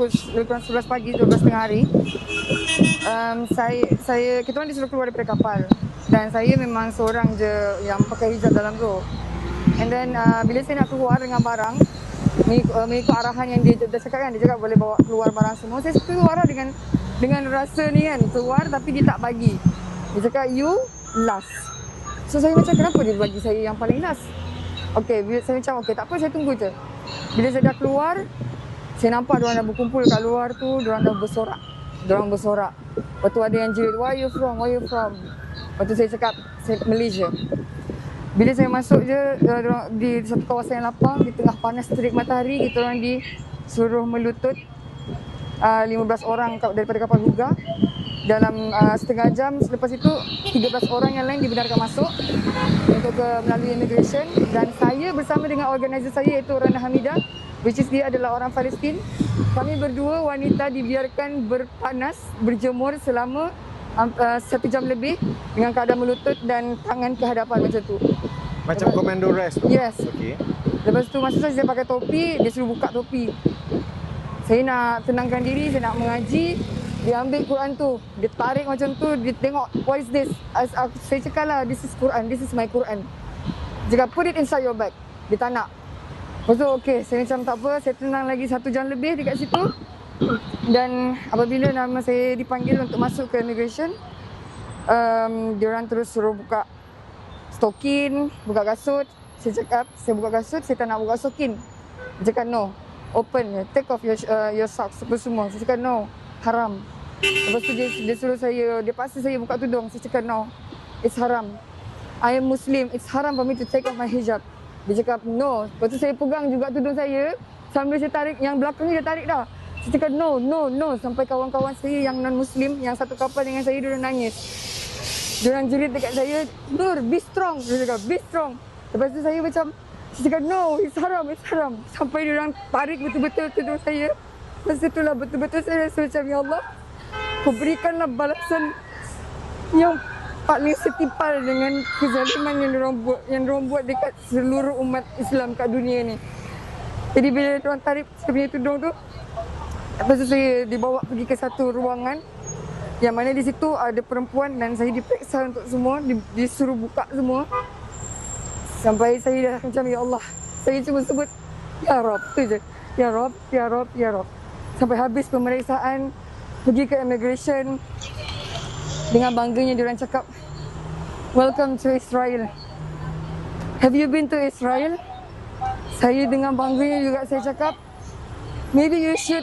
pukul kurang 11 pagi, 12 tengah hari. Um, saya, saya, kita orang disuruh keluar daripada kapal. Dan saya memang seorang je yang pakai hijab dalam tu. And then uh, bila saya nak keluar dengan barang, mengikut, uh, mengikut arahan yang dia, dia cakap kan, dia cakap boleh bawa keluar barang semua. Saya keluar lah dengan dengan rasa ni kan, keluar tapi dia tak bagi. Dia cakap, you last. So saya macam kenapa dia bagi saya yang paling last? Okay, saya macam okay tak apa saya tunggu je. Bila saya dah keluar, saya nampak diorang dah berkumpul kat luar tu, diorang dah bersorak. Diorang bersorak. Lepas tu ada yang jerit, where you from, where you from? Lepas tu saya cakap, Malaysia. Bila saya masuk je uh, di satu kawasan yang lapang, di tengah panas terik matahari, kita orang disuruh melutut uh, 15 orang daripada kapal Huga dalam uh, setengah jam selepas itu 13 orang yang lain dibenarkan masuk untuk ke melalui immigration dan saya bersama dengan organizer saya iaitu Rana Hamidah which is dia adalah orang Palestin kami berdua wanita dibiarkan berpanas berjemur selama uh, satu jam lebih dengan keadaan melutut dan tangan ke hadapan macam tu Macam komando rest tu? Yes. Okay. Lepas tu masa tu saya pakai topi, dia suruh buka topi. Saya nak tenangkan diri, saya nak mengaji. Dia ambil Quran tu, dia tarik macam tu, dia tengok, what is this? As, uh, saya cakap lah, this is Quran, this is my Quran. Dia cakap, put it inside your bag. Dia tak nak. Lepas tu, okay, saya macam tak apa, saya tenang lagi satu jam lebih dekat situ. Dan apabila nama saya dipanggil untuk masuk ke immigration, um, dia orang terus suruh buka stokin, buka kasut. Saya cakap, saya buka kasut, saya tak nak buka stokin. Dia cakap, no. Open, take off your uh, your socks, apa semua. Saya cakap, no. Haram. Lepas tu dia, dia suruh saya, dia paksa saya buka tudung. Saya cakap, no. It's haram. I am Muslim. It's haram for me to take off my hijab. Dia cakap, no. Lepas tu saya pegang juga tudung saya. Sambil saya tarik, yang belakang ni dia tarik dah. Saya cakap, no, no, no. Sampai kawan-kawan saya yang non-Muslim, yang satu kapal dengan saya, dia nangis. Dia jerit dekat saya, Nur, be strong. Dia cakap, be strong. Lepas tu saya macam, saya cakap, no, it's haram, it's haram. Sampai dia orang tarik betul-betul tudung saya. Lepas tu lah betul-betul saya rasa macam, Ya Allah, kau berikanlah balasan yang paling setimpal dengan kezaliman yang diorang buat, yang diorang buat dekat seluruh umat Islam kat dunia ni. Jadi bila diorang tarik saya punya tudung tu, lepas tu saya dibawa pergi ke satu ruangan yang mana di situ ada perempuan dan saya diperiksa untuk semua, di, disuruh buka semua. Sampai saya dah macam, Ya Allah, saya cuma sebut, Ya Rob, tu je. Ya Rob, Ya Rob, Ya Rob. Sampai habis pemeriksaan, pergi ke immigration, dengan bangganya diorang cakap, Welcome to Israel. Have you been to Israel? Saya dengan bangganya juga saya cakap, Maybe you should